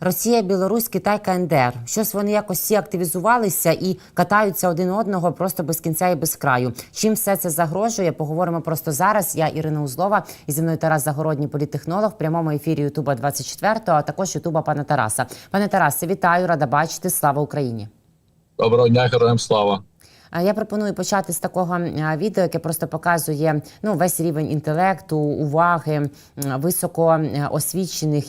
Росія, Білорусь, Китай, КНДР. Щось вони якось всі активізувалися і катаються один одного просто без кінця і без краю. Чим все це загрожує? Поговоримо просто зараз. Я Ірина Узлова і зі мною Тарас Загородній, політтехнолог в прямому ефірі Ютуба 24 а також Ютуба пана Тараса. Пане Тарасе, вітаю, рада бачити. Слава Україні. Доброго дня, героям слава. А Я пропоную почати з такого відео, яке просто показує ну весь рівень інтелекту, уваги м, високо е,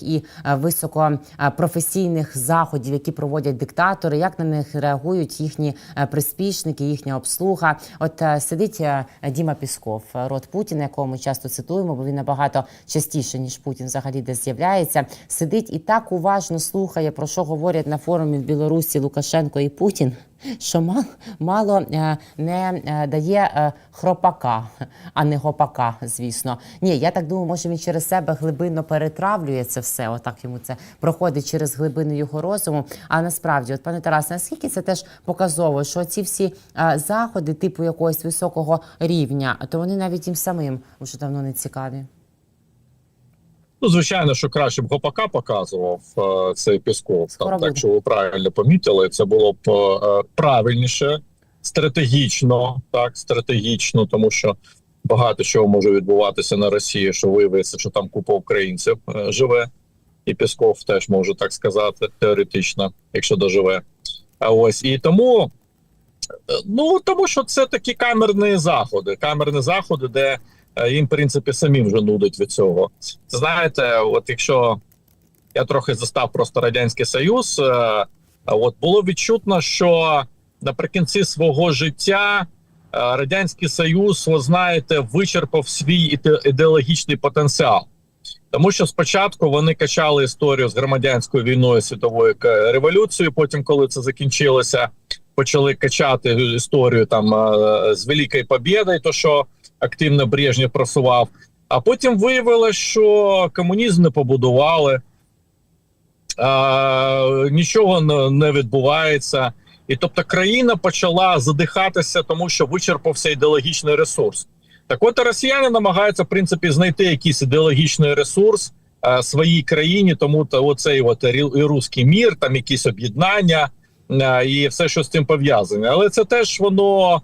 і е, високо е, професійних заходів, які проводять диктатори. Як на них реагують їхні е, приспішники, їхня обслуга? От е, сидить е, Діма Пісков, е, род Путіна, якого ми часто цитуємо, бо він набагато частіше ніж Путін взагалі десь з'являється. Сидить і так уважно слухає про що говорять на форумі в Білорусі Лукашенко і Путін що мало, мало е, не е, дає е, хропака, а не гопака, звісно. Ні, я так думаю, може він через себе глибинно перетравлює це все. Отак йому це проходить через глибину його розуму. А насправді, от пане Тарасе, наскільки це теж показово, що ці всі заходи, типу якогось високого рівня, то вони навіть їм самим вже давно не цікаві. Ну, звичайно, що краще б гопака показував е, цей Пісков. Там, так що ви правильно помітили, це було б е, правильніше, стратегічно, так, стратегічно, тому що багато чого може відбуватися на Росії, що виявиться, що там купа українців е, живе, і Пісков теж може так сказати, теоретично, якщо доживе. А ось і тому. е, Ну тому що це такі камерні заходи, камерні заходи, де е, їм, в принципі, самі вже нудить від цього. Знаєте, от якщо я трохи застав просто радянський союз, е, от було відчутно, що наприкінці свого життя е, радянський союз, ви знаєте, вичерпав свій ідеологічний потенціал. Тому що спочатку вони качали історію з громадянською війною світовою революцією. Потім, коли це закінчилося, почали качати історію там е, з Великої Побєди, то що активно Брежнєв просував. А потім виявилось, що комунізм не побудували, а, нічого не, відбувається. І тобто країна почала задихатися, тому що вичерпався ідеологічний ресурс. Так от росіяни намагаються в принципі знайти якийсь ідеологічний ресурс е, своїй країні, тому то оцей от і руський мір, там якісь об'єднання е, і все, що з цим пов'язане. Але це теж воно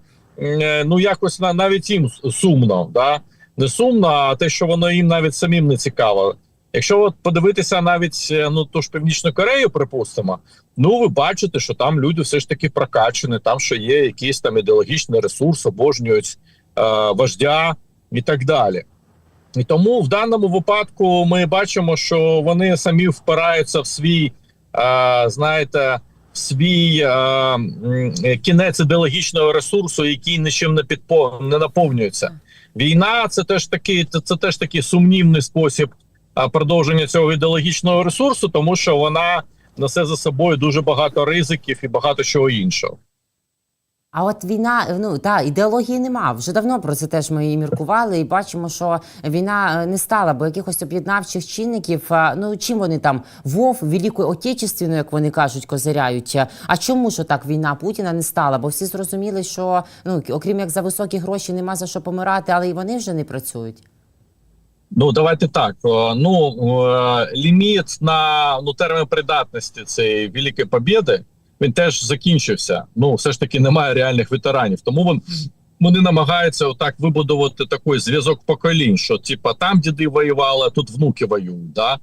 ну якось навіть їм сумно, да не сумно, а те, що воно їм навіть самим не цікаво. Якщо от подивитися навіть е, ну ту ж північну Корею, припустимо, ну ви бачите, що там люди все ж таки прокачені, там що є якийсь там ідеологічний ресурс, обожнюють е, вождя і так далі. І тому в даному випадку ми бачимо, що вони самі впираються в свій, е, знаєте, свій е, кінець ідеологічного ресурсу, який нічим не підпо не наповнюється. Війна це теж такий, це, це теж такий сумнівний спосіб продовження цього ідеологічного ресурсу, тому що вона несе за собою дуже багато ризиків і багато чого іншого. А от війна, ну та ідеології нема. Вже давно про це теж ми і міркували, і бачимо, що війна е, не стала, бо якихось об'єднавчих чинників. Ну чим вони там вов Великою Отечественною, як вони кажуть, козиряють. А чому ж так війна Путіна не стала? Бо всі зрозуміли, що ну окрім як за високі гроші нема за що помирати, але і вони вже не працюють. Ну давайте так. Ну е, ліміт на ну термін придатності цієї великої побєди він теж закінчився. Ну все ж таки немає реальних ветеранів. Тому вон, вони намагаються отак вибудувати такий зв'язок поколінь, що типа там діди воювали, а тут внуки воюють. Да?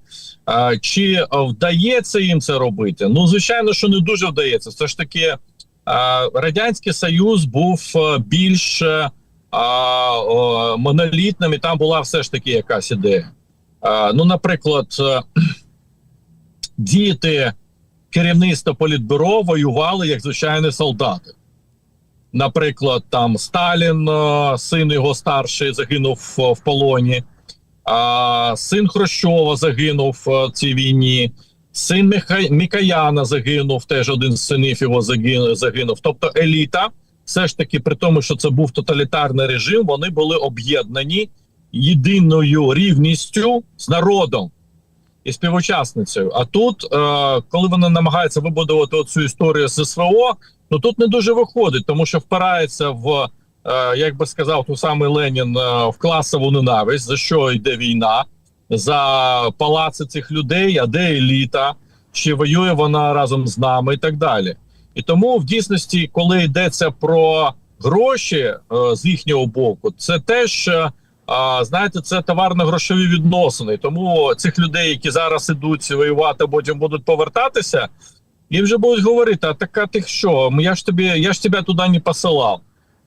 А, чи вдається їм це робити? Ну звичайно, що не дуже вдається. Все ж таки, а, радянський союз був е, більш. е, а, о, монолітним, і там була все ж таки якась ідея. А, ну, наприклад, е, діти керівництва політбюро воювали як звичайні солдати. Наприклад, там Сталін, е, син його старший, загинув е, в полоні, а син Хрущова загинув е, в цій війні. Син. Мікаяна загинув, теж один з синів його загинув. Тобто еліта, все ж таки, при тому, що це був тоталітарний режим, вони були об'єднані єдиною рівністю з народом і співучасницею. А тут, е, коли вони намагаються вибудувати цю історію з СВО, ну тут не дуже виходить, тому що впирається в, е, як би сказав той самий Ленін, е, в класову ненависть, за що йде війна, за палаци цих людей, а де еліта. чи воює вона разом з нами, і так далі. І тому в дійсності, коли йдеться про гроші е, з їхнього боку, це теж а, знаєте, це товарно-грошові відносини. Тому цих людей, які зараз ідуть воювати, потім будуть повертатися, їм вже будуть говорити: а така ти що? Я ж тобі, я ж тебе туди не посилав.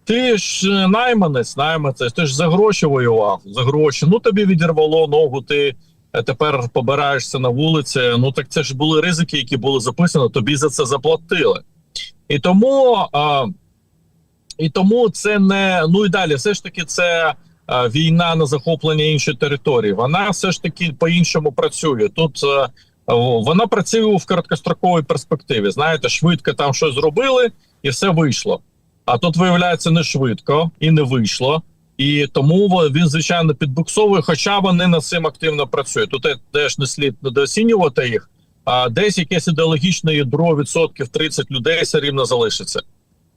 Ти ж е, найманець, найманець, ти ж за гроші воював, за гроші. Ну тобі відірвало ногу, ти е, тепер побираєшся на вулиці. Ну так це ж були ризики, які були записані, тобі за це заплатили. І тому, а, і тому це не ну і далі, все ж таки, це війна на захоплення іншої території. Вона все ж таки по-іншому працює. Тут е, вона працює в короткостроковій перспективі. Знаєте, швидко там щось зробили, і все вийшло. А тут виявляється не швидко і не вийшло. І тому він звичайно підбуксовує, хоча вони над цим активно працюють. Тут теж не слід недооцінювати їх. А десь якесь ідеологічне ядро відсотків 30 людей все рівно залишиться.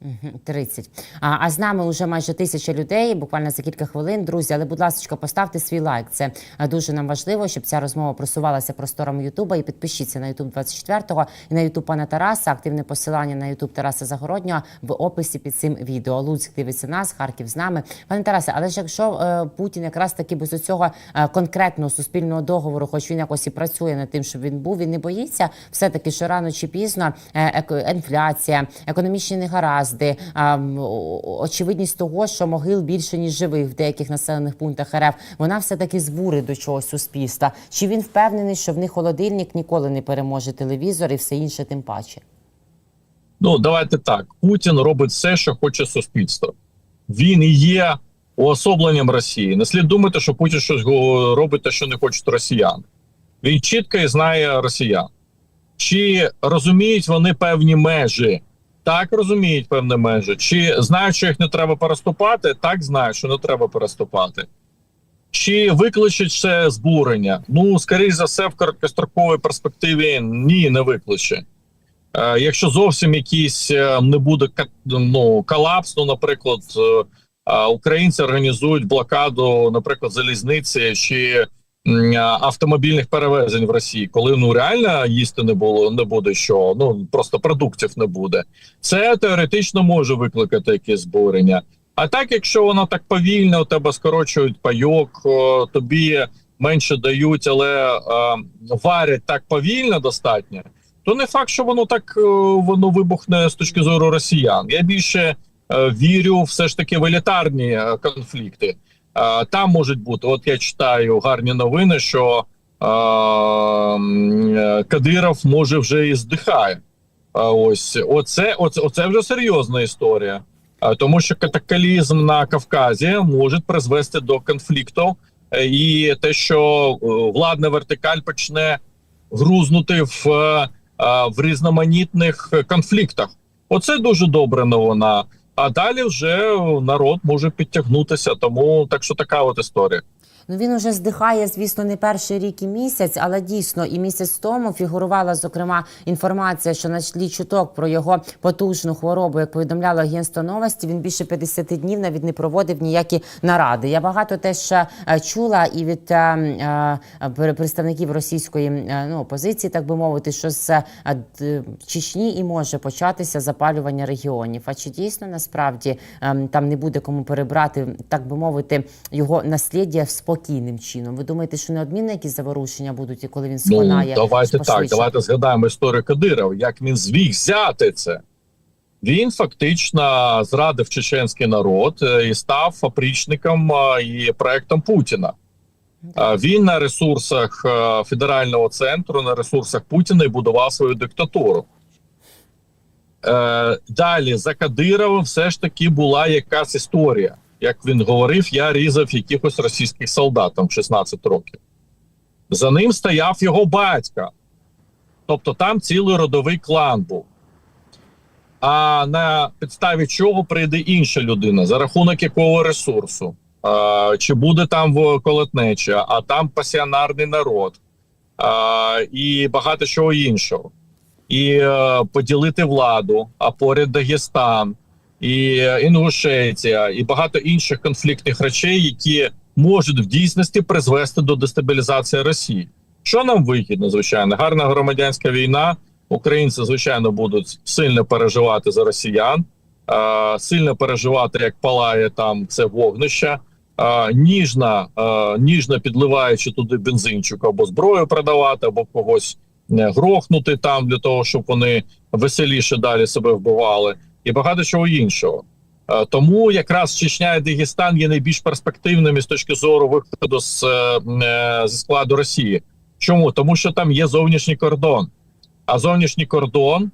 Мгм, 30. А, а з нами вже майже тисяча людей, буквально за кілька хвилин. Друзі, але, будь ласка, поставте свій лайк. Це дуже нам важливо, щоб ця розмова просувалася простором Ютуба. І підпишіться на Ютуб 24-го і на Ютуб пана Тараса. Активне посилання на Ютуб Тараса Загороднього в описі під цим відео. Луцьк дивиться нас, Харків з нами. Пане Тарасе, але ж якщо е, Путін якраз таки без цього е, конкретного суспільного договору, хоч він якось і працює над тим, щоб він був, він не боїться все таки, що рано чи пізно е, еко- інфляція, економічні негаразди, а, очевидність того, що могил більше ніж живих в деяких населених пунктах РФ, вона все таки збурить до чогось суспільства. Чи він впевнений, що в них холодильник ніколи не переможе телевізор і все інше, тим паче? Ну давайте так. Путін робить все, що хоче суспільство. Він і є уособленням Росії. Не слід думати, що Путін щось робить те, що не хочуть росіяни. Він чітко і знає росіян. Чи розуміють вони певні межі? Так розуміють певні межі. Чи знають, що їх не треба переступати? Так знають, що не треба переступати. Чи викличуть це збурення? Ну, скоріш за все, в короткостроковій перспективі ні, не викличе. Е, якщо зовсім якийсь е, не буде ну, колапс, ну, наприклад, е, українці організують блокаду, наприклад, залізниці чи автомобільних перевезень в Росії, коли ну реально їсти не було, не буде що, ну просто продуктів не буде. Це теоретично може викликати якесь збурення. А так, якщо воно так повільно, у тебе скорочують пайок, тобі менше дають, але е, варять так повільно достатньо то не факт, що воно так воно вибухне з точки зору росіян. Я більше е, вірю все ж таки в елітарні е, конфлікти. Там можуть бути. От я читаю гарні новини, що е, Кадиров може вже і здихає. Ось оце, оце, оце вже серйозна історія. Тому що катаклізм на Кавказі може призвести до конфлікту, е, і те, що е, владна вертикаль почне грузнути в, в різноманітних конфліктах. Оце дуже добра новина. А далі вже народ може підтягнутися. Тому так що така от історія. Ну він уже здихає, звісно, не перший рік і місяць, але дійсно і місяць тому фігурувала зокрема інформація, що на тлі чуток про його потужну хворобу, як повідомляло агентство новості, він більше 50 днів навіть не проводив ніякі наради. Я багато теж е, чула і від е, е, представників російської ну опозиції, так би мовити, що з Чечні і може початися запалювання регіонів. А чи дійсно насправді ем, там не буде кому перебрати, так би мовити, його насліддя спокійним чином? Ви думаєте, що неодмінно якісь заворушення будуть, і коли він сконає? Ну давайте так. Давайте згадаємо історію Кадирова, як він зміг взяти це. Він фактично зрадив чеченський народ е, і став опричником е, і проектом Путіна. Він на ресурсах е, федерального центру, на ресурсах Путіна і будував свою диктатуру. Далі за Кадировим все ж таки була якась історія. Як він говорив, я різав якихось російських солдат там 16 років. За ним стояв його батько. Тобто там цілий родовий клан був. А на підставі чого прийде інша людина, за рахунок якого ресурсу? А, чи буде там колотнеча, а там пасіонарний народ а, і багато чого іншого. І е, поділити владу, а поряд Дагестан, і е, Інгушетія, і багато інших конфліктних речей, які можуть в дійсності призвести до дестабілізації Росії. Що нам вигідно, звичайно, гарна громадянська війна. Українці, звичайно, будуть сильно переживати за росіян, сильно переживати, як палає там це вогнище, ніжно, ніжно підливаючи туди бензинчик або зброю продавати, або когось е, грохнути там для того, щоб вони веселіше далі себе вбивали, і багато чого іншого. Е, Тому якраз Чечня і Дагестан є найбільш перспективними з точки зору виходу з е, е, зі складу Росії. Чому? Тому що там є зовнішній кордон. А зовнішній кордон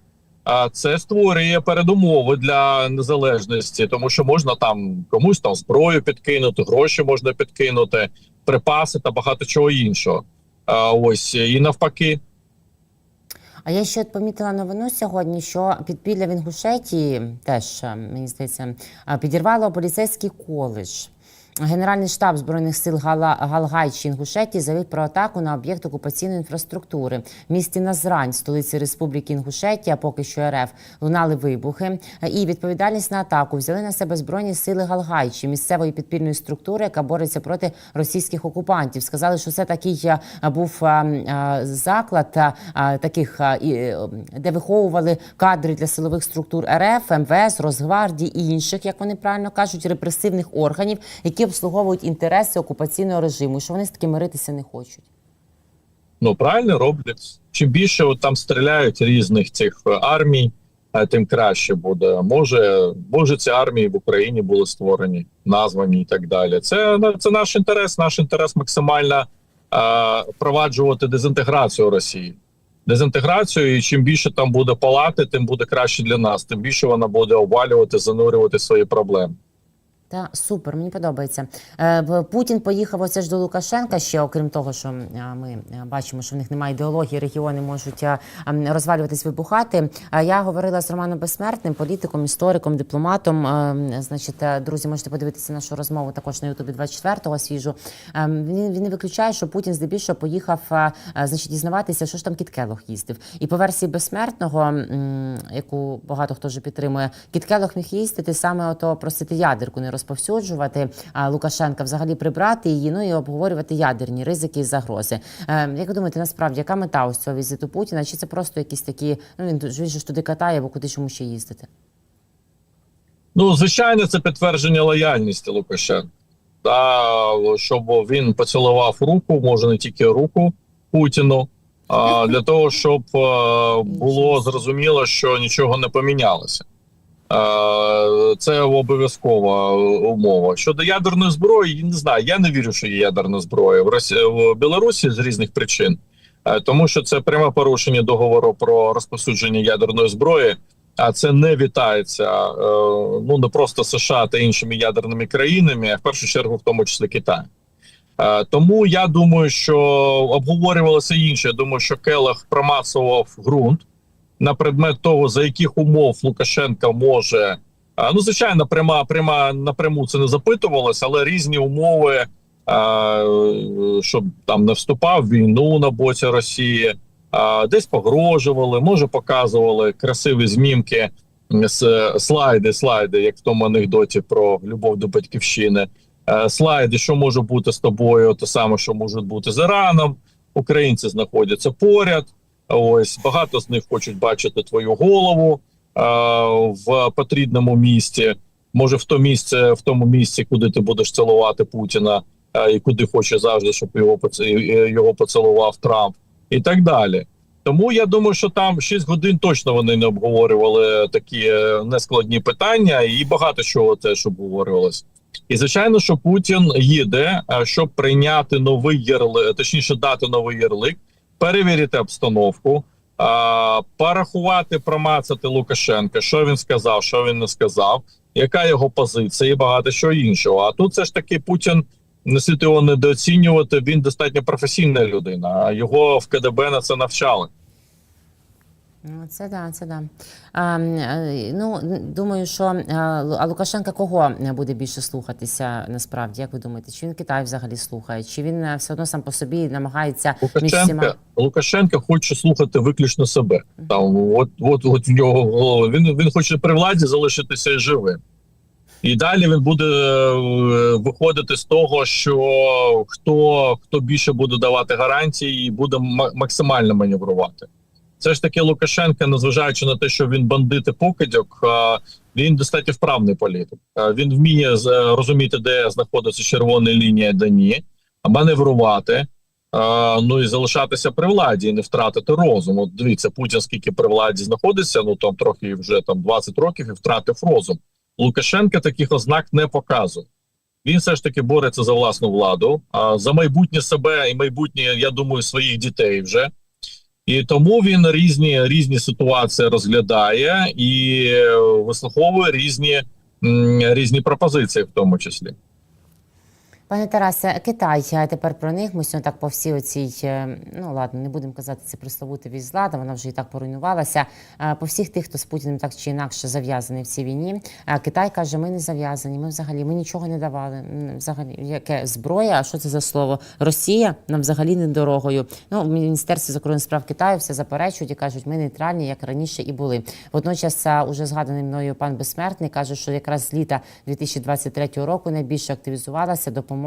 це створює передумови для незалежності, тому що можна там комусь там зброю підкинути, гроші можна підкинути, припаси та багато чого іншого. Ось і навпаки. А я ще помітила новину сьогодні, що підпілля в Інгушетії теж е, мені здається е, підірвало поліцейський коледж. Генеральний штаб збройних сил Гала Галгайчі Інгушетії заявив про атаку на об'єкт окупаційної інфраструктури в місті Назрань, столиці Республіки Інгушетія, поки що РФ лунали вибухи. І відповідальність на атаку взяли на себе збройні сили Галгайчі, місцевої підпільної структури, яка бореться проти російських окупантів. Сказали, що це такий е, був е, е, заклад таких, де виховували кадри для силових структур РФ, МВС, Росгвардії і інших, як вони правильно кажуть, репресивних органів, які обслуговують інтереси окупаційного режиму, що вони з таким миритися не хочуть. Ну правильно роблять. Чим більше от там стріляють різних цих е, армій, е, тим краще буде. Може, може, ці армії в Україні були створені, названі і так далі. Це ну, це наш інтерес. Наш інтерес максимально е, впроваджувати дезінтеграцію Росії. Дезінтеграцію, і чим більше там буде палати, тим буде краще для нас. Тим більше вона буде обвалювати, занурювати свої проблеми. Та супер, мені подобається. Е, Путін поїхав оце ж до Лукашенка. Ще окрім того, що ми е, бачимо, що в них немає ідеології, регіони можуть розвалюватись, вибухати. Я говорила з Романом Безсмертним, політиком, істориком, дипломатом. Е, Значить, друзі, можете подивитися нашу розмову також на Ютубі 24-го свіжу. Він, він не виключає, що Путін здебільшого поїхав значить, дізнаватися, що ж там Кіт Келох їздив. І по версії безсмертного, яку багато хто вже підтримує, Кіт Келох міг їздити саме ото просити ядерку не розповсюджувати, Лукашенка взагалі прибрати її, ну і обговорювати ядерні ризики і загрози. Е, як ви думаєте, насправді яка мета ось цього візиту Путіна? Чи це просто якісь такі? Ну він, же ж туди катає, або куди ж йому ще їздити? Ну, звичайно, це підтвердження лояльності Лукашенка. Та щоб він поцілував руку, може не тільки руку Путіну, а для того, щоб е, було зрозуміло, що нічого не помінялося. Е, Це обов'язкова умова. Щодо ядерної зброї, не знаю. Я не вірю, що є ядерна зброя в Росі... в Білорусі з різних причин, Е, тому що це пряме порушення договору про розповсюдження ядерної зброї. А це не вітається е, ну не просто США та іншими ядерними країнами, а в першу чергу, в тому числі Китай. Тому я думаю, що обговорювалося інше. Я думаю, що Келех промацував ґрунт на предмет того, за яких умов Лукашенка може. Ну, звичайно, пряма, пряма напряму це не запитувалося, але різні умови, щоб там не вступав в війну на боці Росії, десь погрожували, може показували красиві змімки, слайди, слайди, як в тому анекдоті про любов до батьківщини. Слайди, що може бути з тобою, те саме, що може бути з Іраном. Українці знаходяться поряд. Ось багато з них хочуть бачити твою голову е, в потрібному місці. Може, в то місце, в тому місці, куди ти будеш цілувати Путіна, е, і куди хоче завжди, щоб його його поцілував Трамп і так далі. Тому я думаю, що там 6 годин точно вони не обговорювали такі е, нескладні питання, і багато чого теж обговорювалось. І звичайно, що Путін їде, е, щоб прийняти новий ярлик, точніше, дати новий ярлик, перевірити обстановку, а, порахувати, промацати Лукашенка, що він сказав, що він не сказав, яка його позиція, і багато що іншого. А тут все ж таки Путін не слід його недооцінювати. Він достатньо професійна людина. Його в КДБ на це навчали. Ну, це да, це да. А, е, ну, думаю, що а, Лу- Лукашенка кого буде більше слухатися насправді? Як ви думаєте? Чи він Китай взагалі слухає? Чи він е, все одно сам по собі намагається між всіма? Лукашенка, Лукашенка хоче слухати виключно себе. Там от, от, от в нього голова. Він він хоче при владі залишитися живим. І далі він буде е, виходити з того, що хто хто більше буде давати гарантії і буде максимально маневрувати. Це ж таки Лукашенко, незважаючи на те, що він бандит і покидьок, він достатньо вправний політик. Він вміє е, розуміти, де знаходиться червона лінія, де ні, маневрувати. Ну і залишатися при владі і не втратити розум. От дивіться, Путін скільки при владі знаходиться, ну там трохи вже там 20 років і втратив розум. Лукашенко таких ознак не показує. Він все ж таки бореться за власну владу, за майбутнє себе і майбутнє, я думаю, своїх дітей вже. І тому він різні різні ситуації розглядає і е, вислуховує різні, різні пропозиції, в тому числі. Пане Тарасе, Китай, а тепер про них. Ми сьогодні так по всій оцій, е, ну ладно, не будемо казати це присловути вісь злада, вона вже і так поруйнувалася. Е, По всіх тих, хто з Путіним так чи інакше зав'язаний в цій війні. Е, Китай каже, ми не зав'язані, ми взагалі ми нічого не давали. Взагалі, яке зброя? А що це за слово? Росія нам взагалі не дорогою. Ну, в Міністерстві закордонних справ Китаю все заперечують і кажуть, ми нейтральні, як раніше і були. Водночас, уже згаданий мною пан Безсмертний каже, що якраз з літа 2023 року найбільше активізувалася допомога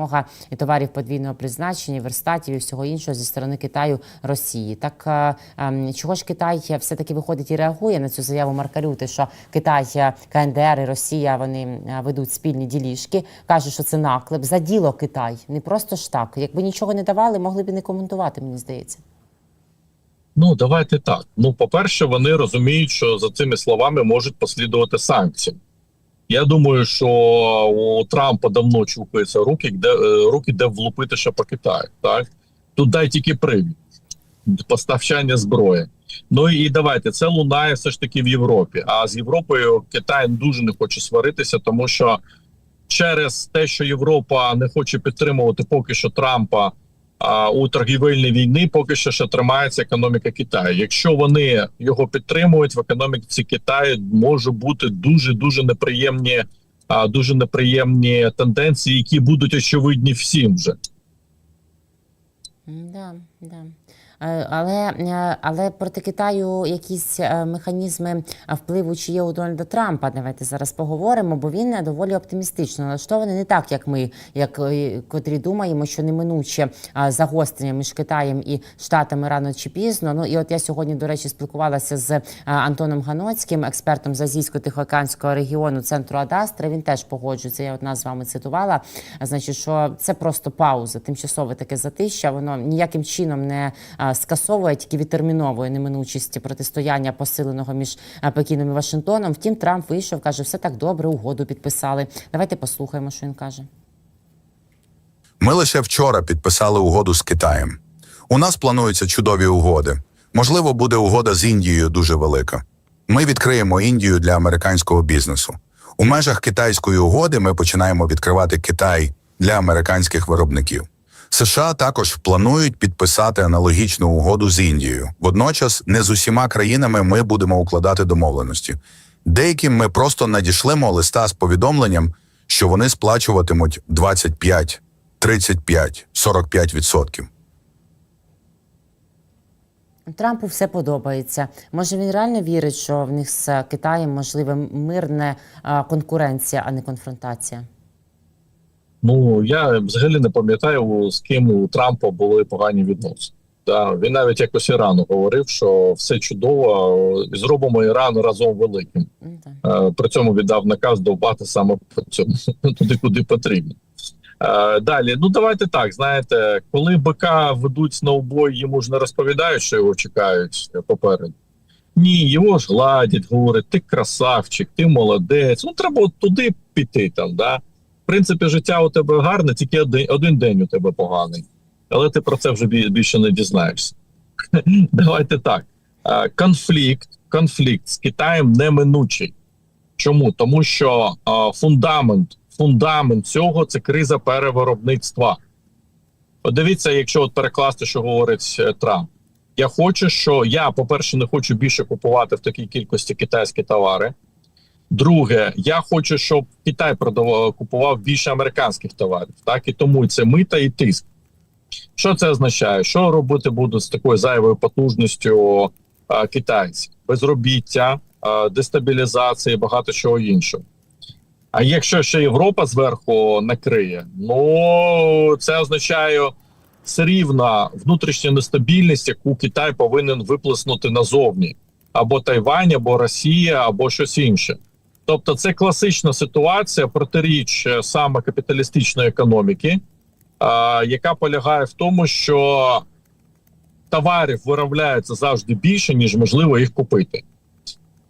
і товарів подвійного призначення, верстатів і всього іншого зі сторони Китаю Росії. Так ем, чого ж Китай все таки виходить і реагує на цю заяву Марка Рюти, що Китай, е, КНДР і Росія вони е, ведуть спільні діліжки, каже, що це наклеп за діло Китай, не просто ж так. Якби нічого не давали, могли б не коментувати. Мені здається. Ну давайте так. Ну, по-перше, вони розуміють, що за цими словами можуть послідувати санкції. Я думаю, що у Трампа давно чухаються руки, де е, руки, де влупити ще по Китаю. Так тут дай тільки привід поставчання зброї. Ну і давайте це лунає все ж таки в Європі. А з Європою Китай дуже не хоче сваритися, тому що через те, що Європа не хоче підтримувати поки що Трампа у торгівельній війні, поки що ще тримається економіка Китаю. Якщо вони його підтримують, в економіці Китаю може бути дуже дуже неприємні, а, дуже неприємні тенденції, які будуть очевидні всім вже. Да, да. Е, Але, е, але проти Китаю якісь е, механізми впливу чи є у Дональда Трампа. Давайте зараз поговоримо, бо він доволі оптимістично налаштований не так, як ми, як котрі думаємо, що неминуче загострення між Китаєм і Штатами рано чи пізно. Ну і от я сьогодні, до речі, спілкувалася з Антоном Ганоцьким, експертом з азійсько-тихоокеанського регіону центру Адастра. Він теж погоджується. Я от нас з вами цитувала. Значить, що це просто пауза, тимчасове таке затища. Воно ніяким чином не скасовує, тільки відтерміновує неминучість протистояння посиленого між Пекіном і Вашингтоном. Втім, Трамп вийшов, каже, все так добре, угоду підписали. Давайте послухаємо, що він каже. Ми лише вчора підписали угоду з Китаєм. У нас плануються чудові угоди. Можливо, буде угода з Індією дуже велика. Ми відкриємо Індію для американського бізнесу. У межах китайської угоди ми починаємо відкривати Китай для американських виробників. США також планують підписати аналогічну угоду з Індією. Водночас, не з усіма країнами ми будемо укладати домовленості. Деяким ми просто надішлемо листа з повідомленням, що вони сплачуватимуть 25 35, 45 відсотків. Трампу все подобається. Може, він реально вірить, що в них з Китаєм можливе мирна а, конкуренція, а не конфронтація. Ну я взагалі не пам'ятаю, з ким у Трампа були погані відносини. Да, він навіть якось Ірану говорив, що все чудово, і зробимо Іран разом великим. Ну, так. Е, При цьому віддав наказ довбати саме по цьому туди, куди потрібно. Е, Далі, ну давайте так. Знаєте, коли БК ведуть на убой, йому ж не розповідають, що його чекають попереду. Ні, його ж гладять, говорять, ти красавчик, ти молодець. Ну треба от туди піти там. Да? Принципі, життя у тебе гарне, тільки один, один день у тебе поганий. Але ти про це вже більше не дізнаєшся. Давайте так. Е, Конфлікт, конфлікт з Китаєм неминучий. Чому? Тому що е, фундамент, фундамент цього це криза перевиробництва. Подивіться, якщо от перекласти, що говорить е, Трамп. Я хочу, що я, по-перше, не хочу більше купувати в такій кількості китайські товари. Друге, я хочу, щоб Китай продавав купував більше американських товарів. Так і тому це мита і тиск. Що це означає? Що робити будуть з такою зайвою потужністю а, китайці? Безробіття, а, дестабілізація багато чого іншого. А якщо ще Європа зверху накриє, ну це означає все рівно внутрішня нестабільність, яку Китай повинен виплеснути назовні, або Тайвань, або Росія, або щось інше. Тобто, це класична ситуація протиріч е, саме капіталістичної економіки, яка полягає в тому, що товарів виробляється завжди більше, ніж можливо їх купити.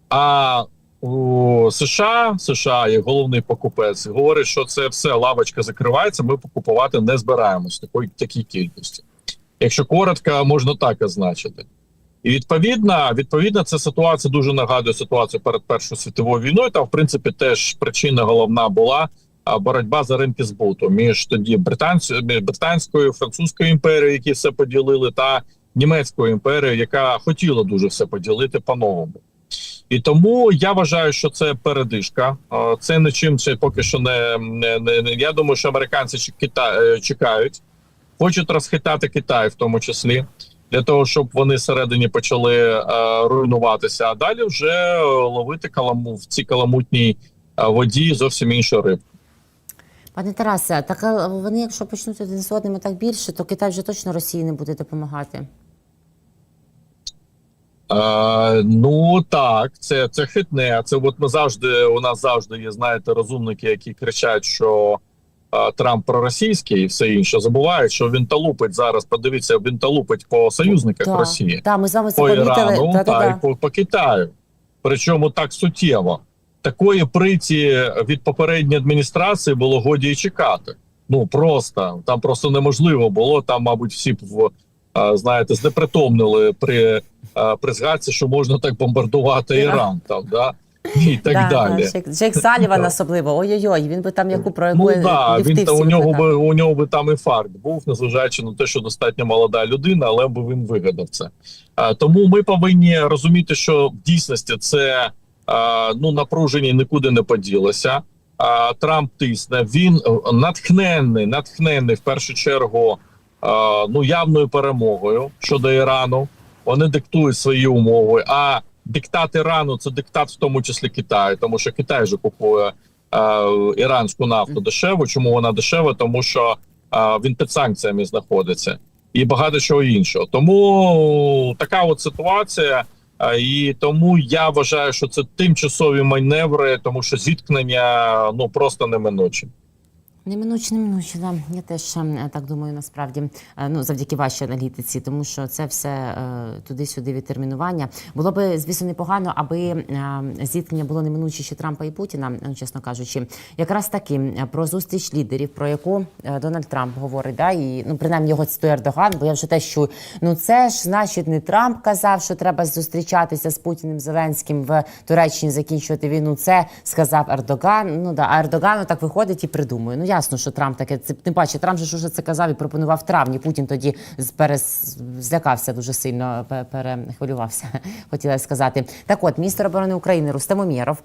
А у США, США як головний покупець, говорить, що це все лавочка закривається. Ми покупувати не збираємось такої такій кількості. Якщо коротко, можна так означити. І відповідно, відповідно, ця ситуація дуже нагадує ситуацію перед Першою світовою війною. Там, в принципі, теж причина головна була боротьба за ринки збуту між тоді британською, британською, французькою імперією, які все поділили, та німецькою імперією, яка хотіла дуже все поділити по-новому. І тому я вважаю, що це передишка. Це нічим це поки що не, не, не, не- я думаю, що американці е, чекають, хочуть розхитати Китай, в тому числі, для того, щоб вони всередині почали е, руйнуватися. А далі вже е, ловити каламу в цій каламутній е, воді зовсім іншу рибу. Пане Тарасе, так вони, якщо почнуть один з одним так більше, то Китай вже точно Росії не буде допомагати. Е, ну так, це, це хитне. Це от ми завжди у нас завжди є, знаєте, розумники, які кричать, що Трамп проросійський і все інше. Забувають, що він талупить зараз. Подивіться, він талупить по союзниках Так, Росії, Так, ми з вами по. Ірану Та, та, та, та. і по, по Китаю. Причому так суттєво. Такої приті від попередньої адміністрації було годі і чекати. Ну просто там просто неможливо було. Там, мабуть, всі б в знаєте, знепритомнили при, при згадці, що можна так бомбардувати Да. Іран там, да і так Да, далі. да, Джек, Джек Саліван особливо. Ой-ой-ой, він би там яку про Ну да, він та у нього би у нього би там інфаркт був, незважаючи на те, що достатньо молода людина, але би він вигадав це. А, тому ми повинні розуміти, що в дійсності це а, ну напруження нікуди не поділося. А, Трамп тисне. Він е, натхненний, натхненний в першу чергу а, ну явною перемогою щодо Ірану. Вони диктують свої умови. А диктат Ірану це диктат, в тому числі Китаю, тому що Китай же купує е, іранську нафту дешево. Чому вона дешева? Тому що е, він під санкціями знаходиться і багато чого іншого. Тому така от ситуація. Е, І тому я вважаю, що це тимчасові маневри, тому що зіткнення ну просто неминучі. Неминуче, неминуче, да. Я теж е, так думаю, насправді, Е, ну завдяки вашій аналітиці, тому що це все е, туди-сюди відтермінування. Було би, звісно, непогано, аби зіткнення було неминуче ще Трампа і Путіна, ну, чесно кажучи. Якраз таки про зустріч лідерів, про яку Дональд Трамп говорить, да, і ну принаймні його цитує Ердоган, бо я вже теж чую. Ну це ж значить не Трамп казав, що треба зустрічатися з Путіним Зеленським в Туреччині, закінчувати війну. Це сказав Ердоган. Ну да, а Ердоган так виходить і придумує. Ну ясно, що Трамп таке це тим паче. Трамп же ж уже це казав і пропонував травні. Путін тоді з- перес злякався дуже сильно, перехвилювався. Хотіла сказати. Так, от міністр оборони України Рустем Умєров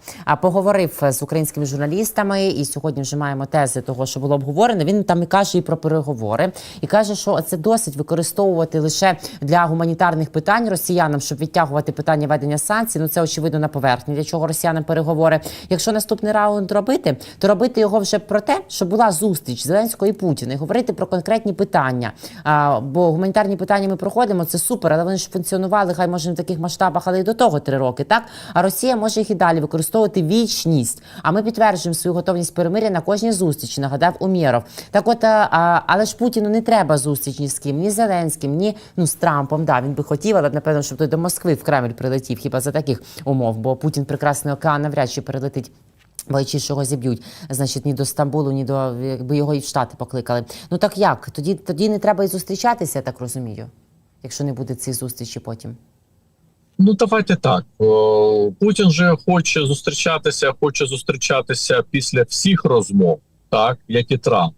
поговорив з українськими журналістами, і сьогодні вже маємо тези того, що було обговорено. Він там і каже і про переговори, і каже, що це досить використовувати лише для гуманітарних питань росіянам, щоб відтягувати питання ведення санкцій. Ну це очевидно на поверхні. Для чого росіянам переговори? Якщо наступний раунд робити, то робити його вже про те, що була зустріч Зеленського і Путіна, і говорити про конкретні питання. А, бо гуманітарні питання ми проходимо, це супер, але вони ж функціонували, хай може не в таких масштабах, але й до того три роки. Так а Росія може їх і далі використовувати вічність. А ми підтверджуємо свою готовність перемиря на кожній зустрічі. Нагадав Умєров. Так, от а, але ж Путіну не треба зустріч ні з ким, ні з Зеленським, ні ну з Трампом. Да, він би хотів, але напевно, щоб той до Москви в Кремль прилетів. Хіба за таких умов? Бо Путін прекрасний океан навряд чи перелетить. Боячись, що його зіб'ють, значить, ні до Стамбулу, ні до якби його і в Штати покликали. Ну так як? Тоді тоді не треба і зустрічатися, я так розумію, якщо не буде цієї зустрічі потім. Ну давайте так. Путін же хоче зустрічатися, хоче зустрічатися після всіх розмов, так як і Трамп.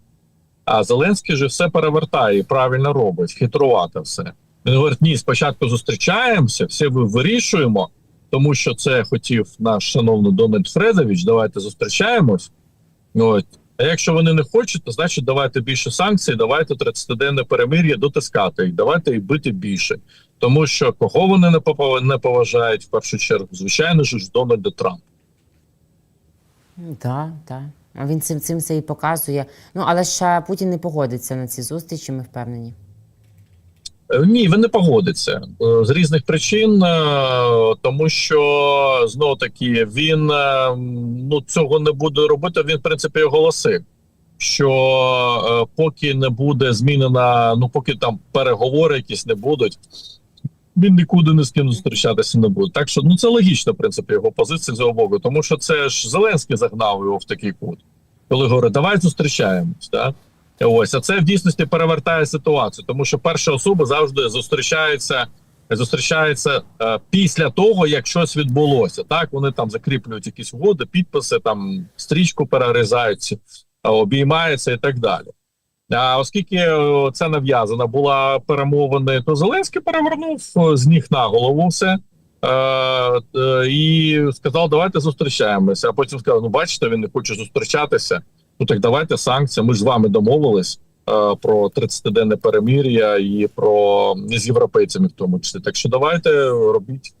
А Зеленський же все перевертає і правильно робить, хитрувати все. Він говорить: ні, спочатку зустрічаємося, все вирішуємо, тому що це хотів наш шановний Дональд Фредович. Давайте зустрічаємось. От. А якщо вони не хочуть, то значить давайте більше санкцій, давайте 30-денне перемир'я дотискати їх, давайте їх бити більше. Тому що кого вони не поважають в першу чергу, звичайно ж, Дональда Трампа. Так, так. Він цим цим це і показує. Ну але а, Путін не погодиться на ці зустрічі. Ми впевнені. Е, Ні, він не погодиться Е, з різних причин, е, тому що знову таки він ну цього не буде робити. Він в принципі оголосив, що поки не буде змінена, ну поки там переговори якісь не будуть. Він нікуди не з ким зустрічатися не буде. Так що ну це логічно, в принципі, його позиція з його боку, тому що це ж Зеленський загнав його в такий кут, коли говорить, давай зустрічаємось. Так? Ось, а це в дійсності перевертає ситуацію, тому що перша особа завжди зустрічається, зустрічається е, після того, як щось відбулося. Так вони там закріплюють якісь угоди, підписи, там стрічку перерізають, е, обіймаються і так далі. А оскільки е, це нав'язана була перемовини, то Зеленський перевернув е, з ніг на голову все. Е, е, і сказав, давайте зустрічаємося. А потім сказав: ну бачите, він не хоче зустрічатися. Ну так давайте санкції. Ми ж з вами домовились е, про 30-денне перемир'я і про з європейцями, в тому числі. Так що давайте робіть.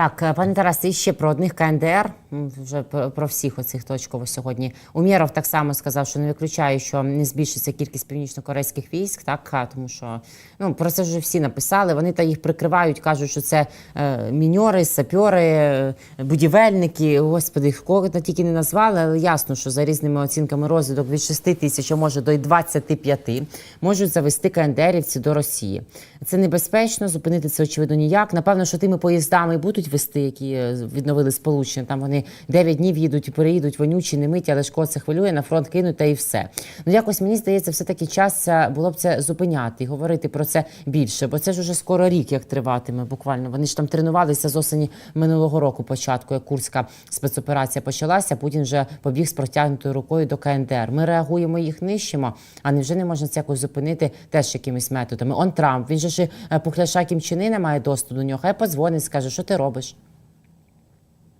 Так, е, пане Тарас, і ще про одних КНДР. Вже про всіх оцих точково сьогодні. Умєров так само сказав, що не виключає, що не збільшиться кількість північно-корейських військ, так тому що ну про це вже всі написали. Вони та їх прикривають, кажуть, що це е, міньори, сапьори, е, будівельники. Господи, кого тільки не назвали, але ясно, що за різними оцінками розвиток від 6 тисяч, а може до й 25, можуть завести КНДРівці до Росії. Це небезпечно, зупинити це очевидно ніяк. Напевно, що тими поїздами будуть вести, які е, відновили сполучення. Там вони 9 днів їдуть і переїдуть вонючі, не миті, але кого це хвилює, на фронт кинуть та і все. Ну якось мені здається, все таки час е, було б це зупиняти і говорити про це більше, бо це ж уже скоро рік, як триватиме. Буквально вони ж там тренувалися з осені минулого року. Початку як курська спецоперація почалася. Путін вже побіг з протягнутою рукою до КНДР. Ми реагуємо, їх нищимо. А невже не можна це якось зупинити теж якимись методами? Он Трамп, він же ж е, пухляша Кім Чен має доступ до нього. Хай подзвонить, скаже, що ти робиш.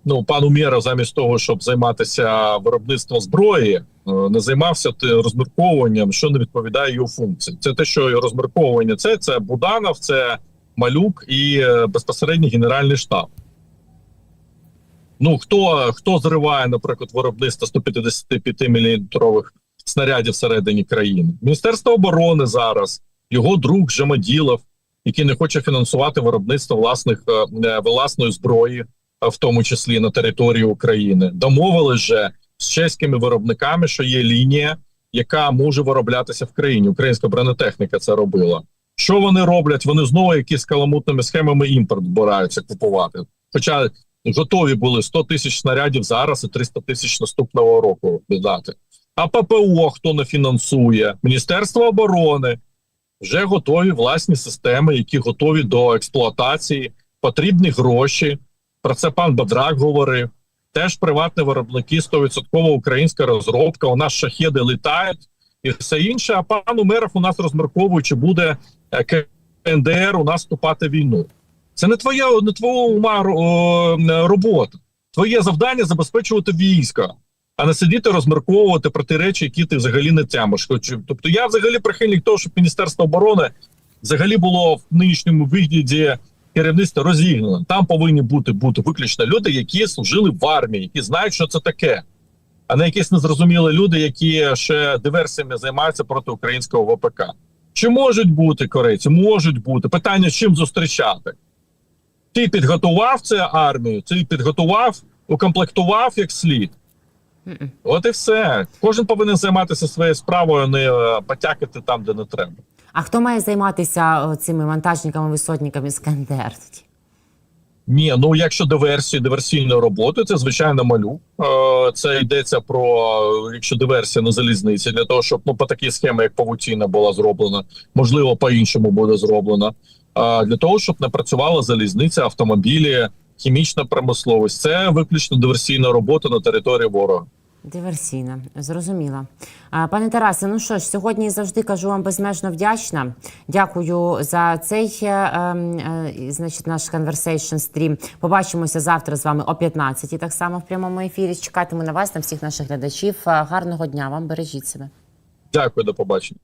Ну, пан Умєров, замість того, щоб займатися виробництвом зброї, е, не займався розмірковуванням, що не відповідає його функції. Це те, що розмірковування це, це Буданов, це Малюк і е, безпосередньо Генеральний штаб. Ну хто хто зриває, наприклад, виробництво 155 мм снарядів всередині країни? Міністерство оборони зараз, його друг Жамаділов, який не хоче фінансувати виробництво власних е, е, власної зброї, в тому числі на території України, домовились же з чеськими виробниками, що є лінія, яка може вироблятися в країні. Українська бронетехніка це робила. Що вони роблять? Вони знову якісь каламутними схемами імпорт збираються купувати. Хоча готові були 100 тисяч снарядів зараз і 300 тисяч наступного року віддати. А ППО хто не фінансує? Міністерство оборони вже готові власні системи, які готові до експлуатації, потрібні гроші. Про це пан Бадрак говорив. Теж приватні виробники, 100% українська розробка. У нас шахеди літають і все інше. А пан Умеров у нас розмірковує, чи буде е, КНДР у нас вступати війну. Це не твоя не твоя ума робота. Твоє завдання забезпечувати війська, а не сидіти розмірковувати про ті речі, які ти взагалі не тямиш. Хоч- Тобто я взагалі прихильник того, щоб Міністерство оборони взагалі було в нинішньому вигляді керівництво розігнано. Там повинні бути бути виключно люди, які служили в армії, які знають, що це таке, а не якісь незрозумілі люди, які ще диверсіями займаються проти українського ВПК. Чи можуть бути корейці? Можуть бути. Питання з чим зустрічати. Ти підготував це армію, ти підготував, укомплектував як слід. От і все. Кожен повинен займатися своєю справою, не е, потякати там, де не треба. А хто має займатися цими вантажниками, висотниками з Ні, ну якщо диверсії, диверсійної роботи, це звичайно малюк. Е, Це йдеться про е, якщо диверсія на залізниці, для того, щоб ну по такій схемі, як павутіна, була зроблена, можливо, по-іншому буде зроблена. Для того, щоб не працювала залізниця, автомобілі, хімічна промисловість, це виключно диверсійна робота на території ворога. Диверсійна, зрозуміла. Пане Тарасе, ну що ж, сьогодні завжди кажу вам безмежно вдячна. Дякую за цей е, е, значить, наш conversation стрім. Побачимося завтра з вами о 15 так само в прямому ефірі. Чекатиму на вас, на всіх наших глядачів. Е, Гарного дня вам, бережіть себе. Дякую, до побачення.